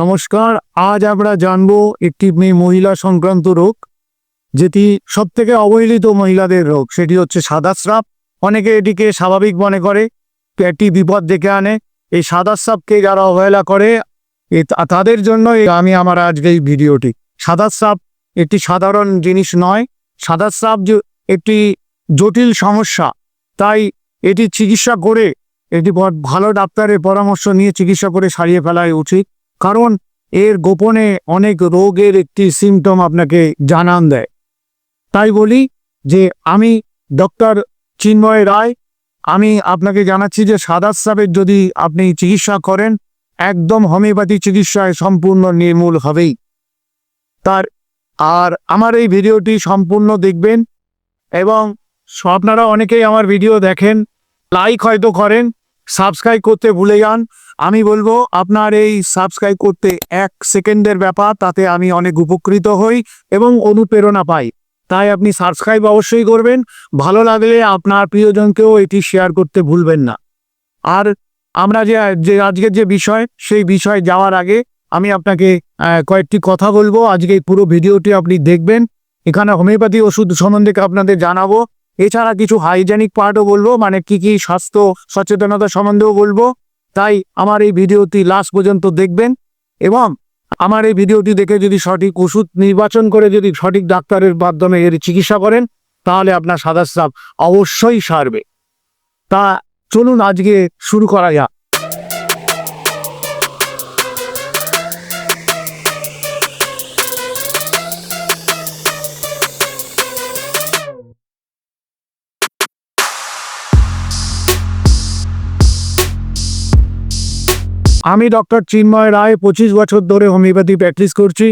নমস্কার, আজ আমরা জানব একটি মেয়ে মহিলা সংক্রান্ত রোগ, যেটি সব থেকে অবহেলিত মহিলাদের রোগ। সেটি হচ্ছে সাদা স্রাব। অনেকে এটিকে স্বাভাবিক মনে করে, একটি বিপদ ডেকে আনে। এই সাদা স্রাবকে যারা অবহেলা করে তাদের জন্য আমি আমার আজকে এই ভিডিওটি। সাদা স্রাব একটি সাধারণ জিনিস নয়। সাদা স্রাব যে একটি জটিল সমস্যা, তাই এটি চিকিৎসা করে, এটি ভালো ডাক্তারের পরামর্শ নিয়ে চিকিৎসা করে সারিয়ে ফেলাই উচিত। কারণ এর গোপনে অনেক রোগের একটি সিমটম আপনাকে জানান দেয়। তাই বলি যে আমি ডক্টর চিন্ময় রায়, আমি আপনাকে জানাচ্ছি যে সাদা স্রাবের যদি আপনি চিকিৎসা করেন, একদম হোমিওপ্যাথি চিকিৎসায় সম্পূর্ণ নির্মূল হবেই। তার, আর আমার এই ভিডিওটি সম্পূর্ণ দেখবেন এবং আপনারা অনেকেই আমার ভিডিও দেখেন, লাইক হয়তো করেন, সাবস্ক্রাইব করতে ভুলে যান আমি বলব, আপনার এই সাবস্ক্রাইব করতে এক সেকেন্ডের ব্যাপার, তাতে আমি অনেক উপকৃত হই এবং অনুপ্রেরণা পাই। তাই আপনি সাবস্ক্রাইব অবশ্যই করবেন। ভালো লাগলে আপনার প্রিয়জনকেও এটি শেয়ার করতে ভুলবেন না। আর আমরা যে যে আজকের যে বিষয়, সেই বিষয় যাওয়ার আগে আমি আপনাকে কয়েকটি কথা বলব। আজকে পুরো ভিডিওটি আপনি দেখবেন। এখানে হোমিওপ্যাথি ওষুধ সম্বন্ধে আপনাদের জানাব। এছাড়া কিছু হাইজেনিক পার্টও বলব মানে কি কি স্বাস্থ্য সচেতনতা সম্বন্ধেও বলব। তাই আমার এই ভিডিওটি লাস্ট পর্যন্ত দেখবেন এবং আমার এই ভিডিওটি দেখে যদি সঠিক ওষুধ নির্বাচন করে যদি সঠিক ডাক্তারের মাধ্যমে এর চিকিৎসা করেন, তাহলে আপনার সাদা স্রাব অবশ্যই সারবে। তা চলুন আজকে শুরু করা যাক। আমি ডক্টর চিন্ময় রায় পঁচিশ বছর ধরে হোমিওপ্যাথি প্র্যাকটিস করছি।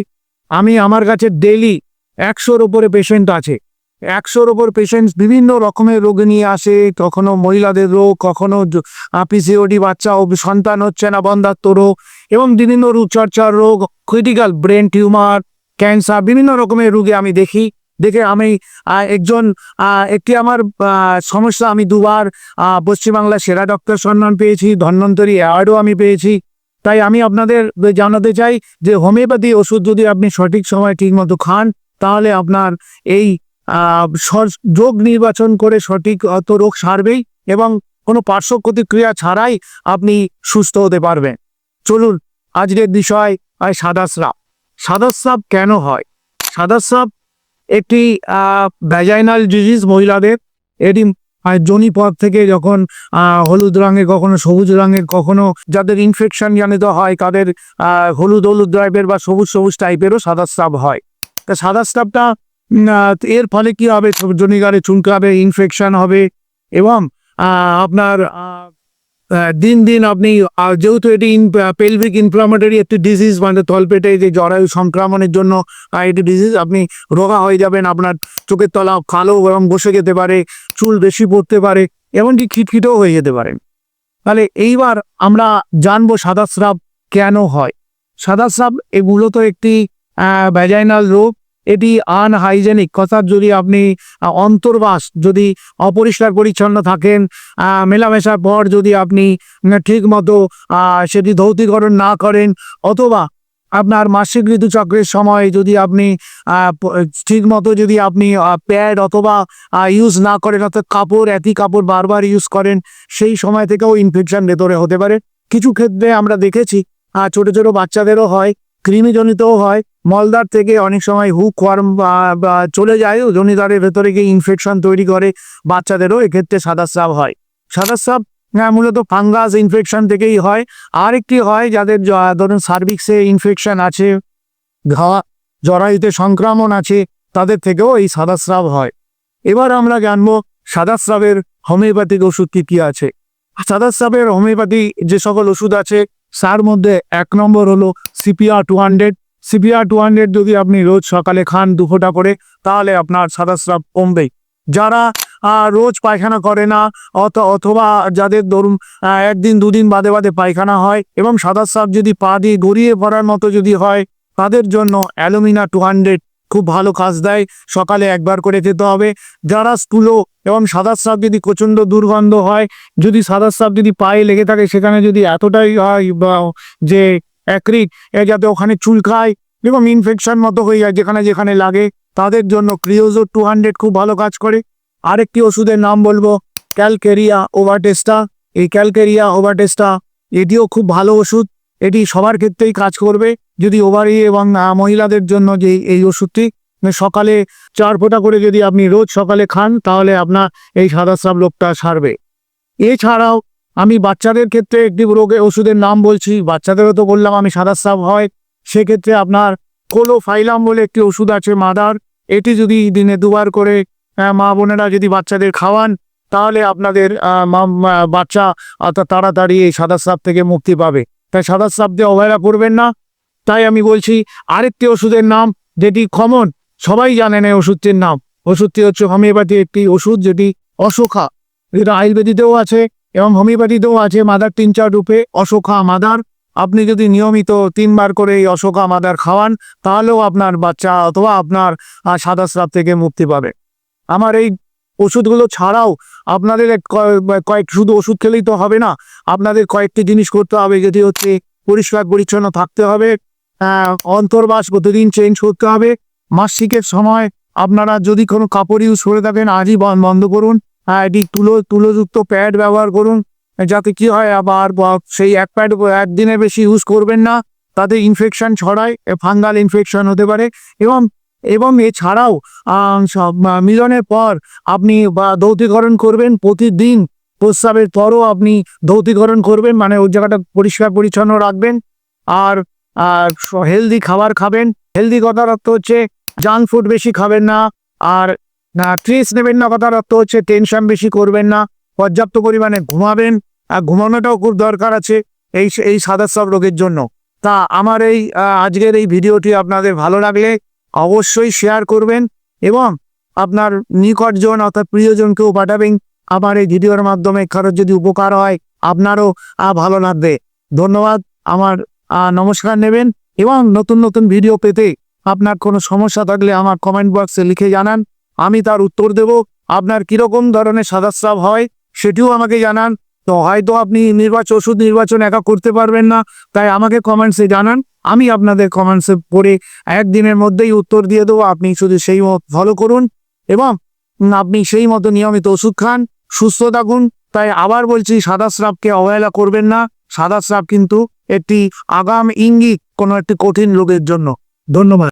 আমি আমার কাছে ডেলি একশোর ওপরে পেশেন্ট আছে। একশোর ওপর পেশেন্ট বিভিন্ন রকমের রোগ নিয়ে আসে, কখনো মহিলাদের রোগ, কখনো পিসিওডি বাচ্চা ও সন্তান হচ্ছে না, বন্ধাত্ম রোগ এবং বিভিন্ন রূপচর্চার রোগ ক্রিটিক্যাল ব্রেন টিউমার ক্যান্সার বিভিন্ন রকমের রোগে আমি দেখি। দেখে আমি একজন একটি আমার সমস্যা। আমি দুবার আহ, পশ্চিমবাংলার সেরা ডক্টর সম্মান পেয়েছি ধন্বন্তরী অ্যাওয়ার্ডও আমি পেয়েছি। তাই আমি আপনাদের জানাতে চাই যে হোমিওপ্যাথি ওষুধ যদি আপনি সঠিক সময় ঠিকমতো খান তাহলে আপনার এই রোগ নির্বাচন করে সঠিক অত রোগ সারবেই এবং কোনো পার্শ্ব প্রতিক্রিয়া ছাড়াই আপনি সুস্থ হতে পারবেন। চলুন আজকের বিষয় সাদা স্রাব কেন হয়? সাদা স্রাব একটি ভ্যাজাইনাল ডিজিজ মহিলাদের। এটি আহ, যোনিপথ থেকে যখন হলুদ রঙের কখনো সবুজ রঙের কখনো যাদের ইনফেকশন জানিত হয় তাদের হলুদ হলুদ টাইপের বা সবুজ সবুজ টাইপেরও সাদা স্রাব হয়। তা সাদা স্রাবটা এর ফলে কি হবে? জনিগারে চুলকাবে ইনফেকশন হবে এবং আপনার দিন দিন আপনি যেহেতু এটি পেলভিক ইনফ্লামেটরি একটি ডিজিজ মানে তলপেটে যে জরায়ু সংক্রমণের জন্য এটি ডিজিজ আপনি রোগা হয়ে যাবেন, আপনার চোখের তলা কালো এবং বসে যেতে পারে, চুল বেশি পড়তে পারে, এমনকি খিটখিটেও হয়ে যেতে পারে। তাহলে এইবার আমরা জানব সাদা স্রাব কেন হয়। সাদা স্রাব এ মূলত একটি ভ্যাজাইনাল রোগ এটি আনহাইজেনিক অর্থাৎ যদি আপনি অন্তর্বাস যদি অপরিষ্কার পরিচ্ছন্ন থাকেন মেলামেশার পর যদি আপনি ঠিক মতো সেটি ধৌতিকরণ না করেন, অথবা আপনার মাসিক ঋতুচক্রের সময় যদি আপনি ঠিক মতো যদি আপনি প্যাড অথবা ইউজ না করেন, অর্থাৎ কাপড় একই কাপড় বারবার ইউজ করেন, সেই সময় থেকেও ইনফেকশন ভেতরে হতে পারে। কিছু ক্ষেত্রে আমরা দেখেছি ছোট ছোট বাচ্চাদেরও হয়, কৃমিজনিতও হয় মলদার থেকে অনেক সময় হুক ওয়ার্ম চলে যায় জনিদারের ভেতরে গিয়ে ইনফেকশন তৈরি করে বাচ্চাদেরও এক্ষেত্রে সাদা স্রাব হয়। সাদা হ্যাঁ, মূলত ফাঙ্গাস ইনফেকশন থেকেই হয়। আরেকটি হয় যাদের ধরুন সার্ভিক্সে ইনফেকশন আছে ঘা জরায়ুতে সংক্রমণ আছে তাদের থেকেও এই সাদা স্রাব হয়। এবার আমরা জানব সাদা স্রাবের হোমিওপ্যাথিক ওষুধ কি কি আছে। সাদা স্রাবের হোমিওপ্যাথি যে সকল ওষুধ আছে তার মধ্যে এক নম্বর হলো CPR two hundred CPR two hundred যদি আপনি রোজ সকালে খান দু ফোঁটা করে, তাহলে আপনার সাদা স্রাব কমবেই। যারা রোজ পায়খানা করে না অথ- অথবা যাদের ধরুন একদিন দুদিন বাদে বাদে পায়খানা হয়, এবং সাদা স্রাব যদি পা দিয়ে গড়িয়ে পড়ার মতো যদি হয়, তাদের জন্য অ্যালুমিনা টু হান্ড্রেড খুব ভালো কাজ দেয়, সকালে একবার করে খেতে হবে। যারা স্থূলো এবং সাদা স্রাব যদি প্রচণ্ড দুর্গন্ধ হয়, যদি সাদা স্রাব যদি পায়ে লেগে থাকে, সেখানে যদি এতটাই হয় যে অ্যাক্রিক এ যাতে ওখানে চুলকায় এবং ইনফেকশন মতো হয়ে যায় যেখানে যেখানে লাগে। তাদের জন্য ক্রিওজো টু হান্ড্রেড খুব ভালো কাজ করে। আরেকটি ওষুধের নাম বলব ক্যালকেরিয়া ওভারটেস্টা এই ক্যালকেরিয়া ওভারটেস্টা এটিও খুব ভালো ওষুধ। এটি সবার ক্ষেত্রেই কাজ করবে। যদি ওভারি এবং মহিলাদের জন্য যে এই ওষুধটি সকালে চার ফোঁটা করে যদি আপনি রোজ সকালে খান, তাহলে আপনার এই সাদা স্রাব রোগটা সারবে। এছাড়াও আমি বাচ্চাদের ক্ষেত্রে একটি রোগে ওষুধের নাম বলছি, বাচ্চাদেরও তো বললাম আমি সাদা স্রাব হয়। সেক্ষেত্রে আপনার কোলোফাইলাম বলে একটি ওষুধ আছে, মাদার। এটি যদি দিনে দুবার করে মা বোনেরা যদি বাচ্চাদের খাওয়ান, তাহলে আপনাদের বাচ্চা তাড়াতাড়ি এই সাদা সাপ থেকে মুক্তি পাবে। তাই সাদা স্রাব দিয়ে অবহেলা করবেন না। তাই আমি বলছি, আরেকটি ওষুধের নাম, যেটি কমন, সবাই জানেন এই ওষুধটির নাম। ওষুধটি হচ্ছে হোমিওপ্যাথি, একটি ওষুধ যেটি অশোকা, যেটা আয়ুর্বেদিতেও আছে। এবং হোমিওপ্যাথিতেও আছে মাদার তিন চার রূপে অশোকা মাদার। আপনি যদি নিয়মিত তিনবার করে এই অশোকা মাদার খাওয়ান, তাহলেও আপনার বাচ্চা অথবা আপনার সাদা স্রাব থেকে মুক্তি পাবে। আমার এই ওষুধগুলো ছাড়াও আপনাদের কয়েক, শুধু ওষুধ খেলেই তো হবে না, আপনাদের কয়েকটি জিনিস করতে হবে, যেটি হচ্ছে পরিষ্কার পরিচ্ছন্ন থাকতে হবে অন্তর্বাস প্রতিদিন চেঞ্জ করতে হবে। মাসিকের সময় আপনারা যদি কোনো কাপড় ইউজ করে থাকেন, আজই বন- বন্ধ করুন। এটি তুলো, তুলোযুক্ত প্যাড ব্যবহার করুন। যাতে কি হয়, আবার সেই এক প্যাড একদিনে বেশি ইউজ করবেন না। তাতে ইনফেকশন ছড়ায় ফাঙ্গাল ইনফেকশন হতে পারে। এবং এবং এছাড়াও মিলনের পর আপনি বা দৌতিকরণ করবেন প্রতিদিন। প্রস্রাবের পরও আপনি দৌতিকরণ করবেন মানে ওই জায়গাটা পরিষ্কার পরিচ্ছন্ন রাখবেন। আর আর হেলদি খাবার খাবেন। হেলদি কথার অর্থ হচ্ছে জাঙ্ক ফুড বেশি খাবেন না। আর ট্রেস নেবেন না কথার অর্থ হচ্ছে টেনশন বেশি করবেন না, পর্যাপ্ত পরিমাণে ঘুমাবেন, আর ঘুমানোটাও খুব দরকার আছে এই এই সাদা সব রোগের জন্য। তা আমার এই আজকের এই ভিডিওটি আপনাদের ভালো লাগলে অবশ্যই শেয়ার করবেন এবং আপনার নিকটজন অর্থাৎ প্রিয়জনকেও পাঠাবেন। আমার এই ভিডিওর মাধ্যমে কারোর যদি উপকার হয়, আপনারও ভালো লাগবে। ধন্যবাদ, আমার নমস্কার নেবেন এবং নতুন নতুন ভিডিও পেতে আপনার কোনো সমস্যা থাকলে আমার কমেন্ট বক্সে লিখে জানান। আমি তার উত্তর দেব, আপনার কীরকম ধরনের সাদাস্রাব হয় সেটিও আমাকে জানান। তো হয়তো আপনি নির্বাচন ওষুধ নির্বাচন একা করতে পারবেন না, তাই আমাকে কমেন্টসে জানান। আমি আপনাদের কমেন্টসে পড়ে একদিনের মধ্যেই উত্তর দিয়ে দেবো, আপনি শুধু সেই মত ফলো করুন এবং আপনি সেই মতো নিয়মিত ওষুধ খান, সুস্থ থাকুন। তাই আবার বলছি সাদা স্রাবকে অবহেলা করবেন না। সাদা স্রাব কিন্তু একটি আগাম ইঙ্গিত কোনো একটি কঠিন রোগের জন্য। ধন্যবাদ।